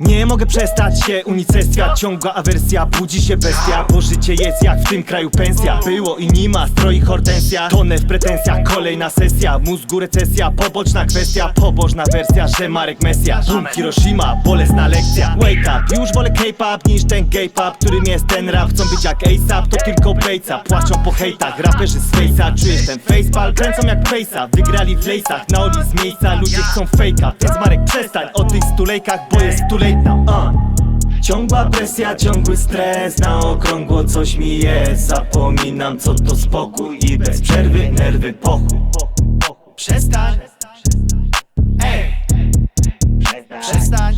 Nie mogę przestać się unicestwiać. Ciągła awersja, budzi się bestia Bo życie jest jak w tym kraju pensja. Było i nie ma, stroi hortensja. Tonę w pretensjach, kolejna sesja. Mózgu recesja, poboczna kwestia. Pobożna wersja, że Marek Mesjasz Boom, Hiroshima, bolesna lekcja. Wake up, już wolę K-pop niż ten gay pop Którym jest ten rap, chcą być jak ASAP To tylko bejca, płaczą po hejtach Raperzy z face'a, czujesz ten facepal Kręcą jak face'a, wygrali w lejsach Na oli z miejsca, ludzie chcą fejka Więc Marek przestań. O tych stulejkach Bo jest too now, uh. Ciągła presja, ciągły stres. Na okrągło coś mi jest. Zapominam co to spokój I bez przerwy nerwy pochuj Przestań. Ej. Przestań.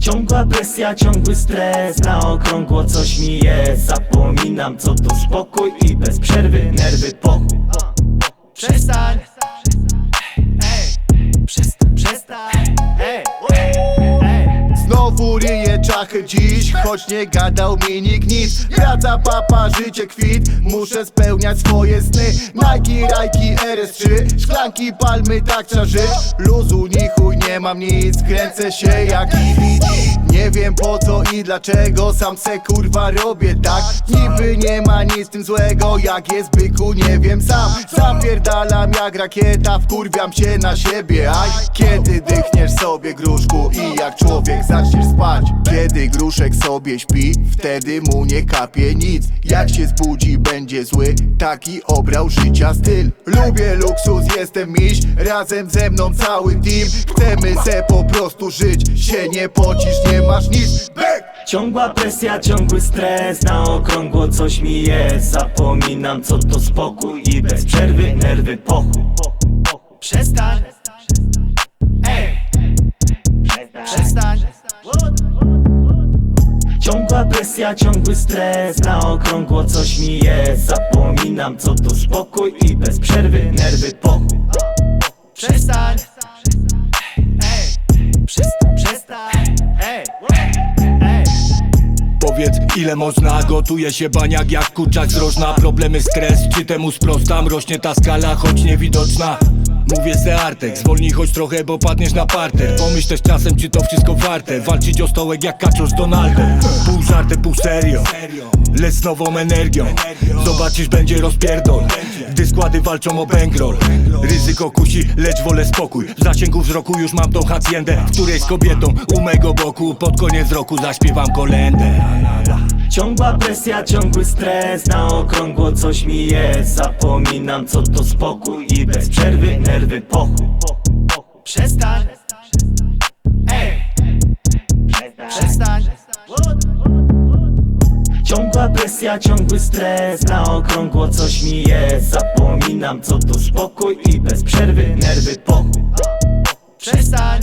Ciągła presja, ciągły stres. Na okrągło coś mi jest. Zapominam co to spokój I bez przerwy nerwy pochuj Przestań czachy dziś, choć nie gadał mi nikt nic. Praca, papa, życie kwit, muszę spełniać swoje sny. Nike, Rajki, RS3, szklanki, palmy, tak trzeba żyć. Luzu, ni nie mam nic, kręcę się jak DVD Nie wiem po co i dlaczego, sam se kurwa robię tak. Niby nie ma nic tym złego, jak jest byku, nie wiem sam. Zapierdalam jak rakieta, wkurwiam się na siebie. Aj, kiedy dychniesz sobie gruszku i jak człowiek zaczniesz spać? Kiedy gruszek sobie śpi, wtedy mu nie kapie nic. Jak się zbudzi będzie zły, taki obrał życia styl. Lubię luksus, jestem miś, razem ze mną cały team. Chcemy se po prostu żyć, się nie pocisz, nie masz nic. Bek! Ciągła presja, ciągły stres Na okrągło coś mi jest. Zapominam co to spokój I bez przerwy nerwy pochuj Przestań. Przestań. Ciągła presja, ciągły stres Na okrągło coś mi jest. Zapominam co to spokój I bez przerwy nerwy pochuj Przestań ile można, gotuje się baniak jak kurczak z rożna Problemy, stres, czy temu sprostam? Rośnie ta skala, choć niewidoczna Mówię se Artek, zwolnij choć trochę, bo padniesz na parter. Pomyśl też czasem, czy to wszystko warte. Walczyć o stołek jak kaczor z Donaldem. Pół żartem, pół serio. Lecz z nową energią. Zobaczysz, będzie rozpierdol. Gdy składy walczą o bankroll. Ryzyko kusi, lecz wolę spokój. W zasięgu wzroku już mam tą haciendę W której z kobietą u mego boku Pod koniec roku zaśpiewam kolendę Ciągła presja, ciągły stres Na okrągło coś mi jest. Zapominam co to spokój I bez przerwy nerwy pochuj Przestań. Ej. Przestań. Ciągła presja, ciągły stres Na okrągło coś mi jest. Zapominam co to spokój I bez przerwy nerwy pochuj Przestań